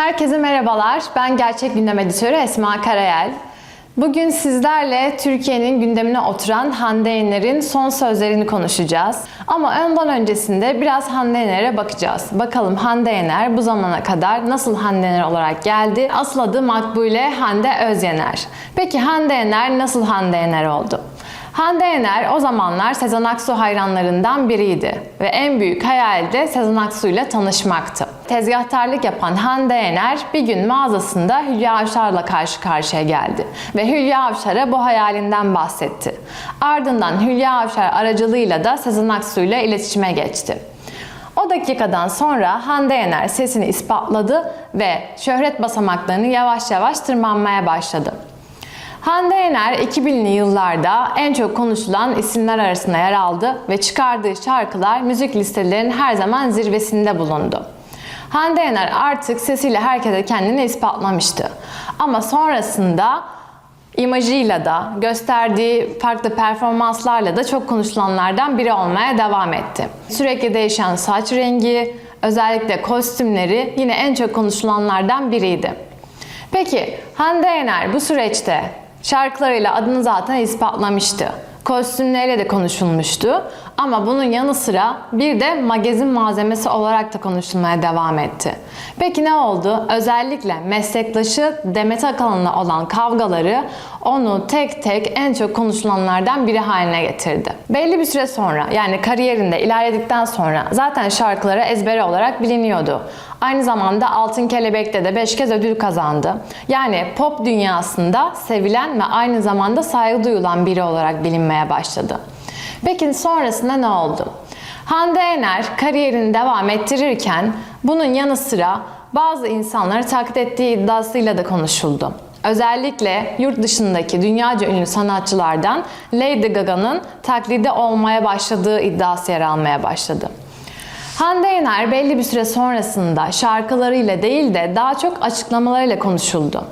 Herkese merhabalar. Ben Gerçek Gündem Editörü Esma Karayel. Bugün sizlerle Türkiye'nin gündemine oturan Hande Yener'in son sözlerini konuşacağız. Ama ondan öncesinde biraz Hande Yener'e bakacağız. Bakalım Hande Yener bu zamana kadar nasıl Hande Yener olarak geldi? Asıl adı Makbule Hande Özyener. Peki Hande Yener nasıl Hande Yener oldu? Hande Yener o zamanlar Sezen Aksu hayranlarından biriydi ve en büyük hayali de Sezen Aksu ile tanışmaktı. Tezgahtarlık yapan Hande Yener bir gün mağazasında Hülya Avşar'la karşı karşıya geldi ve Hülya Avşar'a bu hayalinden bahsetti. Ardından Hülya Avşar aracılığıyla da Sezen Aksu ile iletişime geçti. O dakikadan sonra Hande Yener sesini ispatladı ve şöhret basamaklarını yavaş yavaş tırmanmaya başladı. Hande Yener 2000'li yıllarda en çok konuşulan isimler arasında yer aldı ve çıkardığı şarkılar müzik listelerinin her zaman zirvesinde bulundu. Hande Yener artık sesiyle herkese kendini ispatlamıştı. Ama sonrasında imajıyla da gösterdiği farklı performanslarla da çok konuşulanlardan biri olmaya devam etti. Sürekli değişen saç rengi, özellikle kostümleri yine en çok konuşulanlardan biriydi. Peki Hande Yener bu süreçte şarkılarıyla adını zaten ispatlamıştı. Kostümleriyle de konuşulmuştu. Ama bunun yanı sıra bir de magazin malzemesi olarak da konuşulmaya devam etti. Peki ne oldu? Özellikle meslektaşı Demet Akalın'la olan kavgaları onu tek tek en çok konuşulanlardan biri haline getirdi. Belli bir süre sonra yani kariyerinde ilerledikten sonra zaten şarkıları ezbere olarak biliniyordu. Aynı zamanda Altın Kelebek'te de 5 kez ödül kazandı. Yani pop dünyasında sevilen ve aynı zamanda saygı duyulan biri olarak bilinmeye başladı. Peki sonrasında ne oldu? Hande Yener kariyerini devam ettirirken bunun yanı sıra bazı insanları taklit ettiği iddiasıyla da konuşuldu. Özellikle yurt dışındaki dünyaca ünlü sanatçılardan Lady Gaga'nın taklidi olmaya başladığı iddiası yer almaya başladı. Hande Yener belli bir süre sonrasında şarkılarıyla değil de daha çok açıklamalarıyla konuşuldu.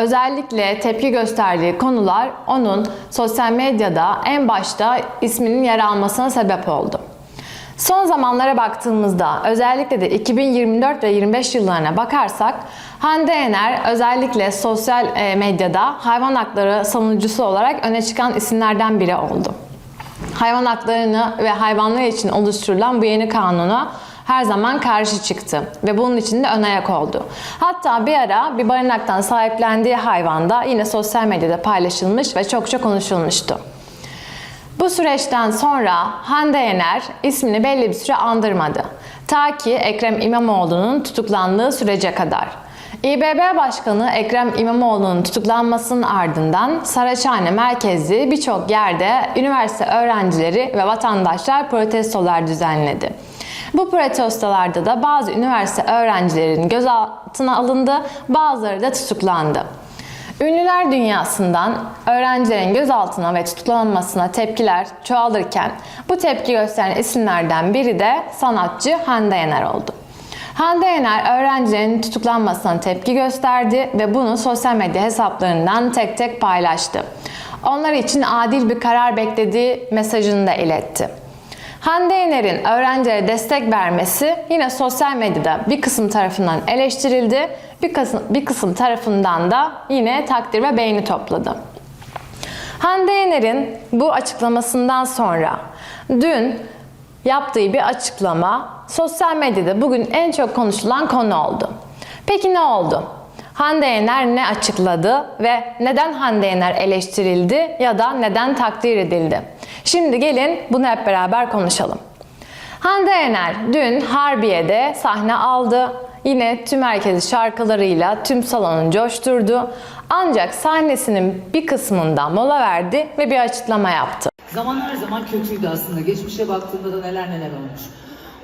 Özellikle tepki gösterdiği konular onun sosyal medyada en başta isminin yer almasına sebep oldu. Son zamanlara baktığımızda özellikle de 2024 ve 25 yıllarına bakarsak Hande Yener özellikle sosyal e, medyada hayvan hakları savunucusu olarak öne çıkan isimlerden biri oldu. Hayvan haklarını ve hayvanlar için oluşturulan bu yeni kanuna her zaman karşı çıktı ve bunun için de ön ayak oldu. Hatta bir ara bir barınaktan sahiplendiği hayvan da yine sosyal medyada paylaşılmış ve çokça konuşulmuştu. Bu süreçten sonra Hande Yener ismini belli bir süre andırmadı. Ta ki Ekrem İmamoğlu'nun tutuklandığı sürece kadar. İBB Başkanı Ekrem İmamoğlu'nun tutuklanmasının ardından Saraçhane merkezli birçok yerde üniversite öğrencileri ve vatandaşlar protestolar düzenledi. Bu protestolarda da bazı üniversite öğrencilerinin gözaltına alındı, bazıları da tutuklandı. Ünlüler dünyasından öğrencilerin gözaltına ve tutuklanmasına tepkiler çoğalırken bu tepki gösteren isimlerden biri de sanatçı Hande Yener oldu. Hande Yener öğrencilerin tutuklanmasına tepki gösterdi ve bunu sosyal medya hesaplarından tek tek paylaştı. Onlar için adil bir karar beklediği mesajını da iletti. Hande Yener'in öğrencilere destek vermesi yine sosyal medyada bir kısım tarafından eleştirildi, bir kısım, bir kısım tarafından da yine takdir ve beğeni topladı. Hande Yener'in bu açıklamasından sonra dün yaptığı bir açıklama sosyal medyada bugün en çok konuşulan konu oldu. Peki ne oldu? Hande Yener ne açıkladı ve neden Hande Yener eleştirildi ya da neden takdir edildi? Şimdi gelin bunu hep beraber konuşalım. Hande Yener dün Harbiye'de sahne aldı. Yine tüm herkesi şarkılarıyla tüm salonu coşturdu. Ancak sahnesinin bir kısmında mola verdi ve bir açıklama yaptı. Zaman her zaman kötüydü aslında. Geçmişe baktığında da neler neler olmuş.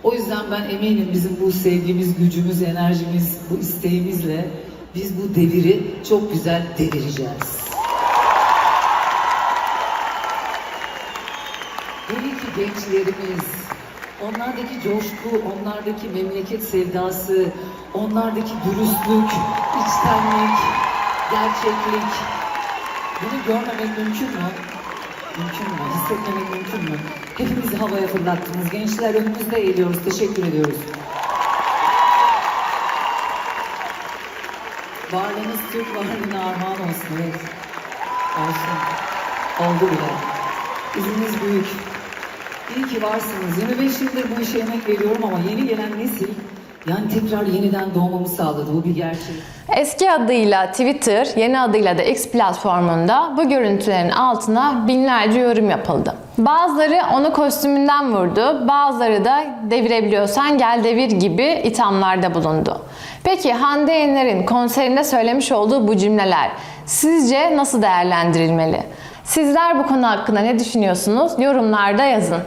O yüzden ben eminim bizim bu sevgimiz, gücümüz, enerjimiz, bu isteğimizle biz bu deviri çok güzel devireceğiz. Hele ki gençlerimiz, onlardaki coşku, onlardaki memleket sevdası, onlardaki dürüstlük, içtenlik, gerçeklik. Bunu görmemek mümkün mü? Mümkün mü? Hissetmemek mümkün mü? Hepimizi havaya fırlattınız. Gençler önümüzde eğiliyoruz. Teşekkür ediyoruz. Varlığınız Türk varlığına armağan olsun. Evet. Olsun. Oldu bile. İziniz büyük. İyi ki varsınız. 25 yıldır bu işe emek veriyorum ama yeni gelen nesil yani tekrar yeniden doğmamı sağladı. Bu bir gerçek. Eski adıyla Twitter, yeni adıyla da X platformunda bu görüntülerin altına binlerce yorum yapıldı. Bazıları onu kostümünden vurdu, bazıları da devirebiliyorsan gel devir gibi ithamlarda bulundu. Peki Hande Yener'in konserinde söylemiş olduğu bu cümleler sizce nasıl değerlendirilmeli? Sizler bu konu hakkında ne düşünüyorsunuz? Yorumlarda yazın.